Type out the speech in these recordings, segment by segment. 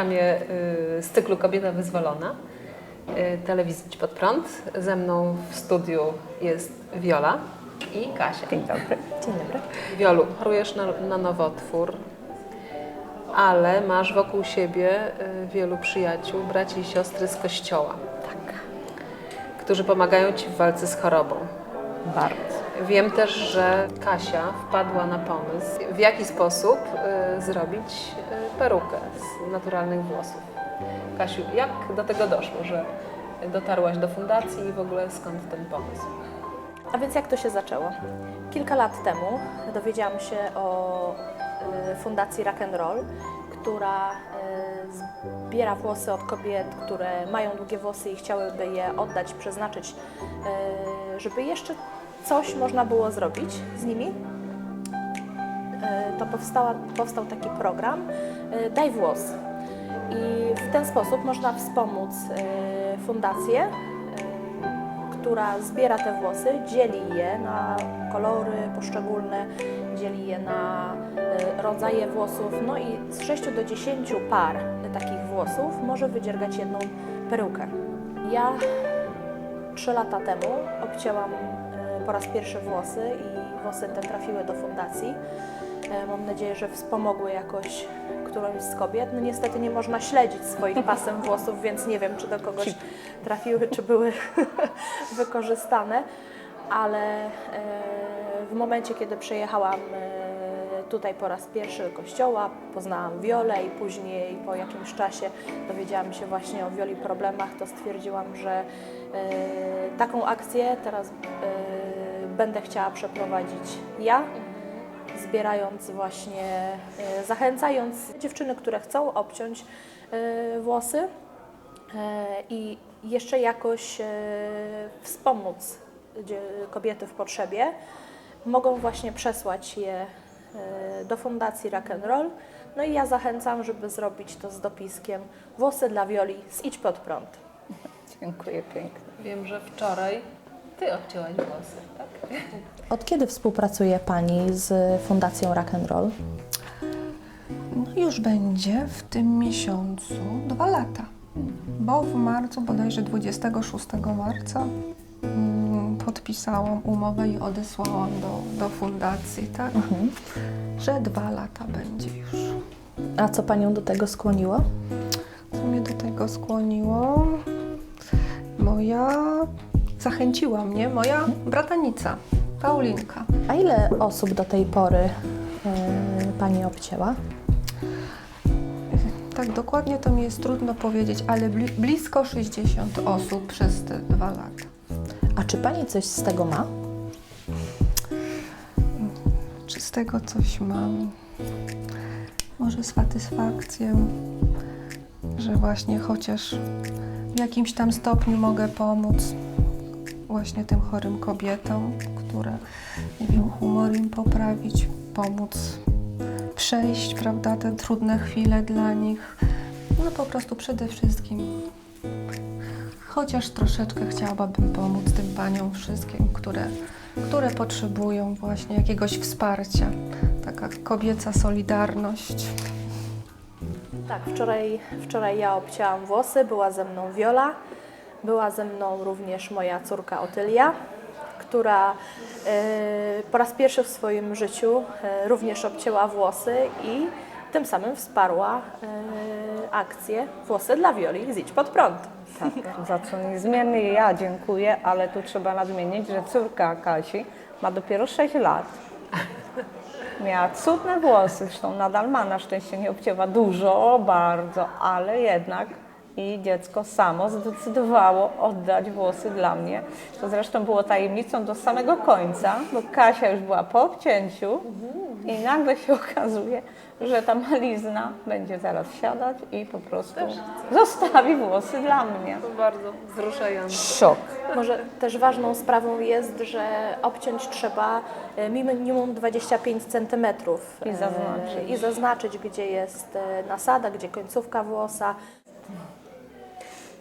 programie y, z cyklu Kobieta Wyzwolona y, telewizji Pod Prąd. Ze mną w studiu jest Wiola i Kasia. Dzień dobry. Dzień dobry. Wiolu, chorujesz na, na nowotwór, ale masz wokół siebie y, wielu przyjaciół, braci i siostry z kościoła, Tak, którzy pomagają Ci w walce z chorobą. bardzo. Wiem też, że Kasia wpadła na pomysł, w jaki sposób y, zrobić y, perukę z naturalnych włosów. Kasiu, jak do tego doszło, że dotarłaś do fundacji i w ogóle skąd ten pomysł? A więc jak to się zaczęło? Kilka lat temu dowiedziałam się o y, fundacji Rock and Roll, która zbiera włosy od kobiet, które mają długie włosy i chciałyby je oddać, przeznaczyć, żeby jeszcze coś można było zrobić z nimi. Y, To powstała, powstał taki program y, Daj Włos. I w ten sposób można wspomóc y, fundację, która zbiera te włosy, dzieli je na kolory poszczególne, dzieli je na rodzaje włosów, no i z 6 do 10 par takich włosów może wydziergać jedną perukę. Ja trzy lata temu obcięłam po raz pierwszy włosy i włosy te trafiły do fundacji. E, Mam nadzieję, że wspomogły jakoś którąś z kobiet. No niestety nie można śledzić swoich pasem włosów, więc nie wiem, czy do kogoś trafiły, czy były wykorzystane, ale e, w momencie, kiedy przyjechałam e, tutaj po raz pierwszy do kościoła, poznałam Wiolę i później po jakimś czasie dowiedziałam się właśnie o Wioli problemach, to stwierdziłam, że taką akcję teraz będę chciała przeprowadzić ja zbierając właśnie, e, zachęcając dziewczyny, które chcą obciąć e, włosy e, i jeszcze jakoś wspomóc kobiety w potrzebie, mogą właśnie przesłać je do Fundacji Rock and Roll. No i ja zachęcam, żeby zrobić to z dopiskiem Włosy dla Wioli z Idź Pod Prąd. Dziękuję pięknie. Wiem, że wczoraj Ty obcięłaś włosy, tak? Od kiedy współpracuje Pani z Fundacją Rock and Roll? No już będzie w tym miesiącu dwa lata, bo w marcu, bodajże 26 marca, mm, podpisałam umowę i odesłałam do, do fundacji, tak? Że dwa lata będzie już. A co Panią do tego skłoniło? Co mnie do tego skłoniło? Moja, zachęciła mnie moja bratanica, Paulinka. A ile osób do tej pory e, Pani obcięła? Tak dokładnie to mi jest trudno powiedzieć, ale bli- blisko 60 osób przez te dwa lata. A czy Pani coś z tego ma? Czy z tego coś mam? Może satysfakcję, że właśnie chociaż w jakimś tam stopniu mogę pomóc właśnie tym chorym kobietom, które, wiem, humor im poprawić, pomóc przejść, prawda, te trudne chwile dla nich. No po prostu przede wszystkim chociaż troszeczkę chciałabym pomóc tym paniom wszystkim, które, które potrzebują właśnie jakiegoś wsparcia. Taka kobieca solidarność. Tak, wczoraj, wczoraj ja obcięłam włosy, była ze mną Wiola, była ze mną również moja córka Otylia, która e, po raz pierwszy w swoim życiu e, również obcięła włosy i tym samym wsparła e, akcję Włosy dla Wioli, zidź pod prąd. Tak, za co niezmiernie ja dziękuję, ale tu trzeba nadmienić, że córka Kasi ma dopiero 6 lat. Miała cudne włosy, zresztą nadal ma, na szczęście nie obcięła dużo, bardzo, ale jednak i dziecko samo zdecydowało oddać włosy dla mnie. To zresztą było tajemnicą do samego końca, bo Kasia już była po obcięciu i nagle się okazuje, że ta malizna będzie zaraz siadać i po prostu zostawi włosy dla mnie. To bardzo wzruszające. Szok. Może też ważną sprawą jest, że obciąć trzeba e, minimum 25 cm I zaznaczyć. i zaznaczyć, gdzie jest e, nasada, gdzie końcówka włosa.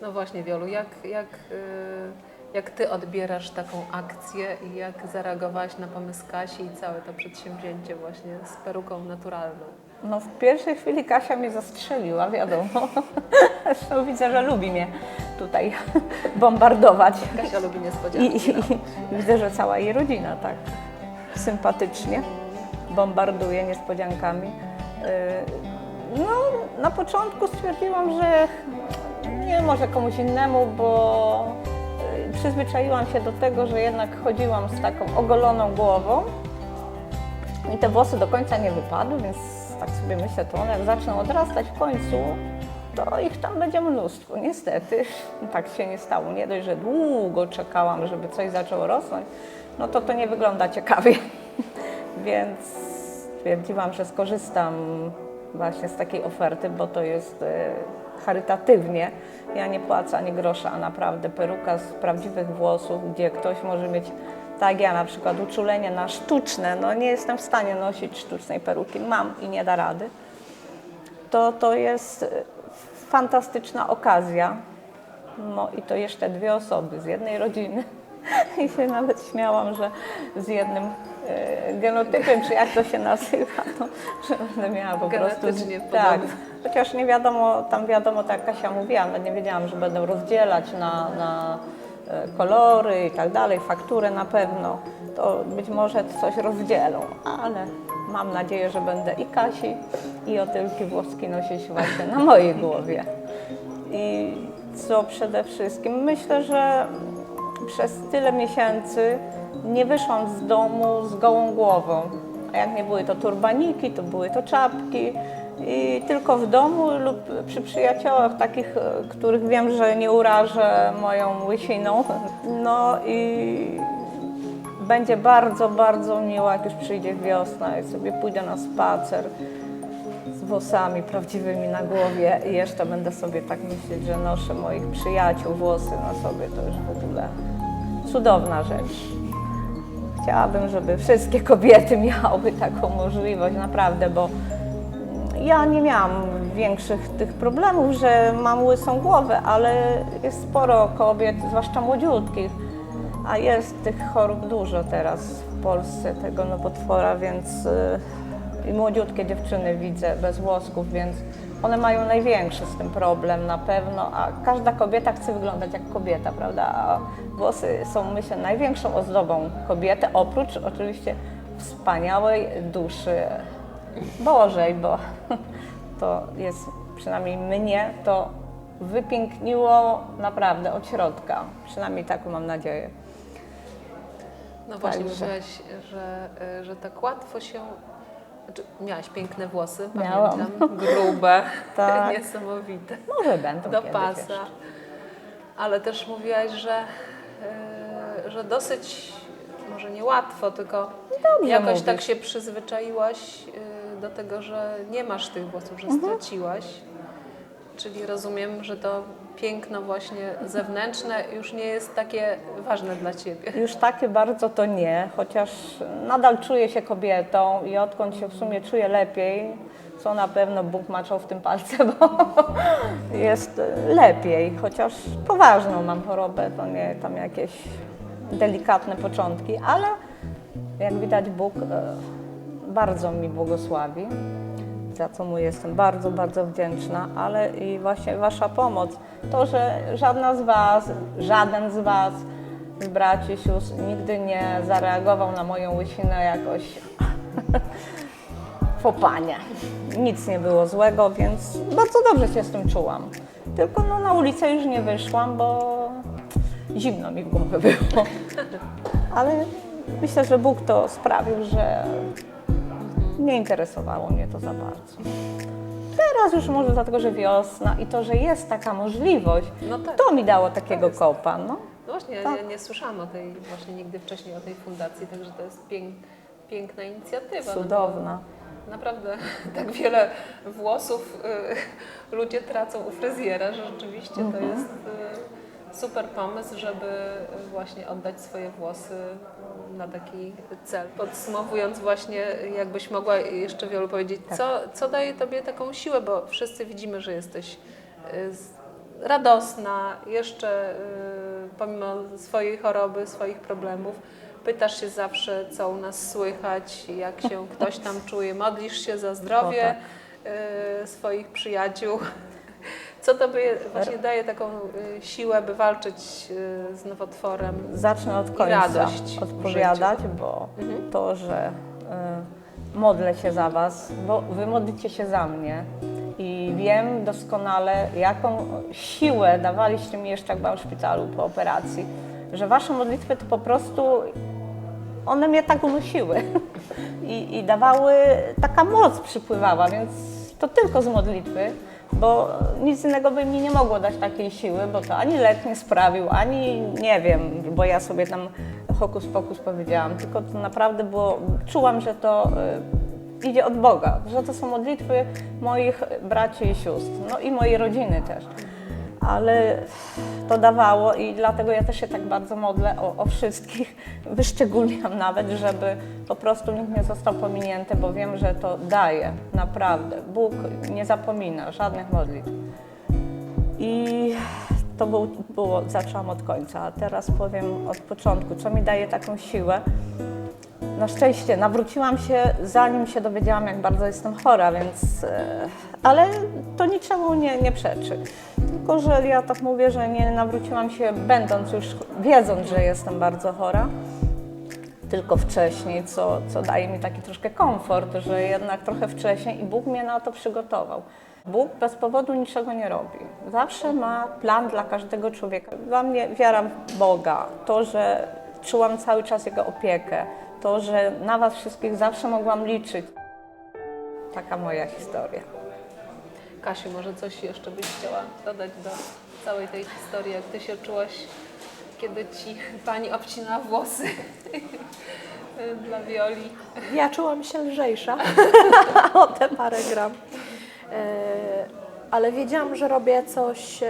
No właśnie, Wiolu, jak, jak, y, jak Ty odbierasz taką akcję i jak zareagowałaś na pomysł Kasi i całe to przedsięwzięcie właśnie z peruką naturalną? No w pierwszej chwili Kasia mnie zastrzeliła, wiadomo. Zresztą widzę, że lubi mnie tutaj bombardować. Kasia lubi niespodzianki. i, I widzę, że cała jej rodzina tak sympatycznie bombarduje niespodziankami. Yy, No, na początku stwierdziłam, że nie może komuś innemu, bo yy, przyzwyczaiłam się do tego, że jednak chodziłam z taką ogoloną głową i te włosy do końca nie wypadły, więc tak sobie myślę, to one jak zaczną odrastać w końcu, to ich tam będzie mnóstwo. Niestety tak się nie stało. Nie dość, że długo czekałam, żeby coś zaczęło rosnąć, no to to nie wygląda ciekawie. Więc stwierdziłam, że skorzystam właśnie z takiej oferty, bo to jest e, charytatywnie. Ja nie płacę ani grosza, a naprawdę peruka z prawdziwych włosów, gdzie ktoś może mieć, tak ja na przykład, uczulenie na sztuczne, no nie jestem w stanie nosić sztucznej peruki, mam i nie da rady to to jest e, fantastyczna okazja. No i to jeszcze dwie osoby z jednej rodziny. I się nawet śmiałam, że z jednym e, genotypem, czy jak to się nazywa, to, że będę miała po prostu... Genetycznie Tak. Chociaż nie wiadomo, tam wiadomo, tak jak Kasia mówiła, nawet nie wiedziałam, że będą rozdzielać na, na e, kolory i tak dalej, fakturę na pewno, to być może coś rozdzielą, ale mam nadzieję, że będę i Kasi, i otylki włoski nosić właśnie na mojej głowie. I co przede wszystkim, myślę, że przez tyle miesięcy nie wyszłam z domu z gołą głową. A jak nie były to turbaniki, to były to czapki. I tylko w domu lub przy przyjaciołach takich, e, których wiem, że nie urażę moją łysiną. No i będzie bardzo, bardzo miło, jak już przyjdzie wiosna i sobie pójdę na spacer z włosami prawdziwymi na głowie i jeszcze będę sobie tak myśleć, że noszę moich przyjaciół włosy na sobie, to już w ogóle cudowna rzecz. Chciałabym, żeby wszystkie kobiety miały taką możliwość, naprawdę, bo ja nie miałam większych tych problemów, że mam łysą głowę, ale jest sporo kobiet, zwłaszcza młodziutkich, a jest tych chorób dużo teraz w Polsce, tego nowotwora, więc y, i młodziutkie dziewczyny widzę bez włosków, więc one mają największy z tym problem na pewno, a każda kobieta chce wyglądać jak kobieta, prawda? A włosy są, myślę, największą ozdobą kobiety, oprócz oczywiście wspaniałej duszy Bożej, bo to jest, przynajmniej mnie, to wypiękniło naprawdę od środka. Przynajmniej taką mam nadzieję. No właśnie, Także. mówiłaś, że, y, że tak łatwo się... Znaczy, miałaś piękne włosy, Miałam. pamiętam, grube, Tak. niesamowite, Może będą do pasa. jeszcze. Ale też mówiłaś, że, y, że dosyć, może nie łatwo, tylko Dobrze jakoś mówisz. tak się przyzwyczaiłaś y, do tego, że nie masz tych włosów, że Mhm. straciłaś. Czyli rozumiem, że to piękno właśnie zewnętrzne już nie jest takie ważne dla Ciebie. Już takie bardzo to nie, chociaż nadal czuję się kobietą i odkąd się w sumie czuję lepiej, co na pewno Bóg maczał w tym palce, bo jest lepiej, chociaż poważną mam chorobę, to nie tam jakieś delikatne początki, ale jak widać Bóg e, bardzo mi błogosławi, za co mu jestem bardzo, bardzo wdzięczna, ale i właśnie Wasza pomoc, to, że żadna z Was, żaden z Was z braci, sióstr nigdy nie zareagował na moją łysinę jakoś fopanie. Nic nie było złego, więc bardzo dobrze się z tym czułam. Tylko no, na ulicę już nie wyszłam, bo zimno mi w głowie było. Ale myślę, że Bóg to sprawił, że nie interesowało mnie to za bardzo. Teraz już może dlatego, że wiosna i to, że jest taka możliwość, No tak. to mi dało takiego kopa. No. No właśnie, ja Tak. nie, nie słyszałam o tej właśnie nigdy wcześniej o tej fundacji, także to jest pięk, piękna inicjatywa. no bo Cudowna. Naprawdę tak wiele włosów y, ludzie tracą u fryzjera, że rzeczywiście to Mhm. jest y, super pomysł, żeby właśnie oddać swoje włosy na taki cel. Podsumowując właśnie, jakbyś mogła jeszcze wielu powiedzieć, Tak. co, co daje Tobie taką siłę, bo wszyscy widzimy, że jesteś y, radosna, jeszcze y, pomimo swojej choroby, swoich problemów, Pytasz się zawsze, co u nas słychać, jak się ktoś tam czuje. Modlisz się za zdrowie y, swoich przyjaciół. Co tobie właśnie daje taką y, siłę, by walczyć y, z nowotworem? Zacznę od końca radość odpowiadać, bo Mhm. to, że y, modlę się za Was, bo Wy modlicie się za mnie i wiem doskonale, jaką siłę dawaliście mi jeszcze, jak byłam w szpitalu po operacji, że Wasze modlitwy to po prostu, one mnie tak unosiły i, i dawały, taka moc przypływała, więc to tylko z modlitwy, bo nic innego by mi nie mogło dać takiej siły, bo to ani lek nie sprawił, ani nie wiem, bo ja sobie tam hokus pokus powiedziałam, tylko to naprawdę było, czułam, że to y, idzie od Boga, że to są modlitwy moich braci i sióstr, no i mojej rodziny też. Ale to dawało i dlatego ja też się tak bardzo modlę o, o wszystkich. Wyszczególniam nawet, żeby po prostu nikt nie został pominięty, bo wiem, że to daje, naprawdę. Bóg nie zapomina żadnych modlitw. I to był, było, zaczęłam od końca, a teraz powiem od początku, co mi daje taką siłę. Na szczęście nawróciłam się, zanim się dowiedziałam, jak bardzo jestem chora, więc. e, Ale to niczemu nie, nie przeczy. Tylko, że ja tak mówię, że nie nawróciłam się, będąc już, wiedząc, że jestem bardzo chora, tylko wcześniej, co, co daje mi taki troszkę komfort, że jednak trochę wcześniej i Bóg mnie na to przygotował. Bóg bez powodu niczego nie robi. Zawsze ma plan dla każdego człowieka. Dla mnie wiara w Boga, to, że czułam cały czas Jego opiekę, to, że na Was wszystkich zawsze mogłam liczyć. Taka moja historia. Kasiu, może coś jeszcze byś chciała dodać do całej tej historii, jak ty się czułaś, kiedy ci pani obcinała włosy dla Wioli? Ja czułam się lżejsza o te parę gram. E, ale wiedziałam, że robię coś, e,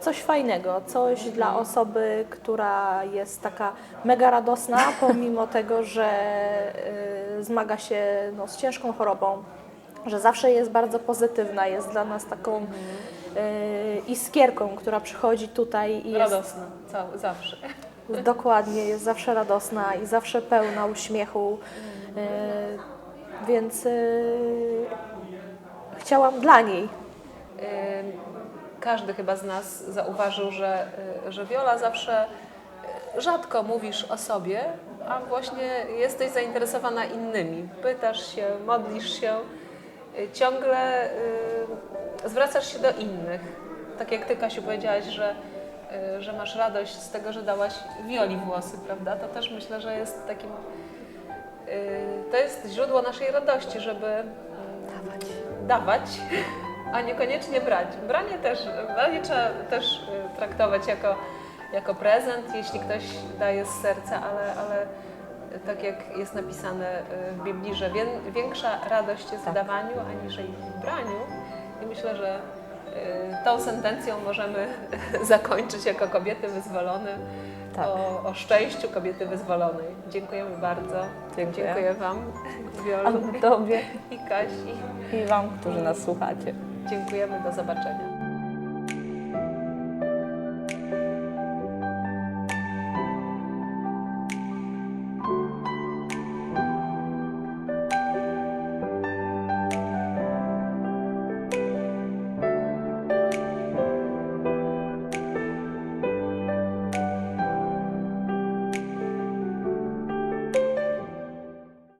coś fajnego, coś dla osoby, która jest taka mega radosna, pomimo tego, że e, zmaga się no, z ciężką chorobą, że zawsze jest bardzo pozytywna, jest dla nas taką e, iskierką, która przychodzi tutaj i jest Radosna, cał, zawsze. Dokładnie, jest zawsze radosna i zawsze pełna uśmiechu. E, więc e, chciałam dla niej. Każdy chyba z nas zauważył, że, y, że Wiola zawsze y, rzadko mówisz o sobie, a właśnie jesteś zainteresowana innymi. Pytasz się, modlisz się, y, ciągle y, zwracasz się do innych. Tak jak ty, Kasiu, powiedziałaś, że, y, że masz radość z tego, że dałaś Wioli włosy, prawda? To też myślę, że jest takim Y, to jest źródło naszej radości, żeby dawać, dawać a niekoniecznie brać. Branie też, branie trzeba też traktować jako, jako prezent, jeśli ktoś daje z serca, ale, ale tak jak jest napisane y, w Biblii, że wię, większa radość jest w dawaniu aniżeli w braniu. I myślę, że y, tą sentencją możemy zakończyć jako kobiety wyzwolone Tak. o, o szczęściu kobiety wyzwolonej. Dziękujemy bardzo. Dziękuję. Dziękuję Wam, Wiolu Tobie i Kasi. i Wam, którzy nas słuchacie. Dziękujemy, do zobaczenia.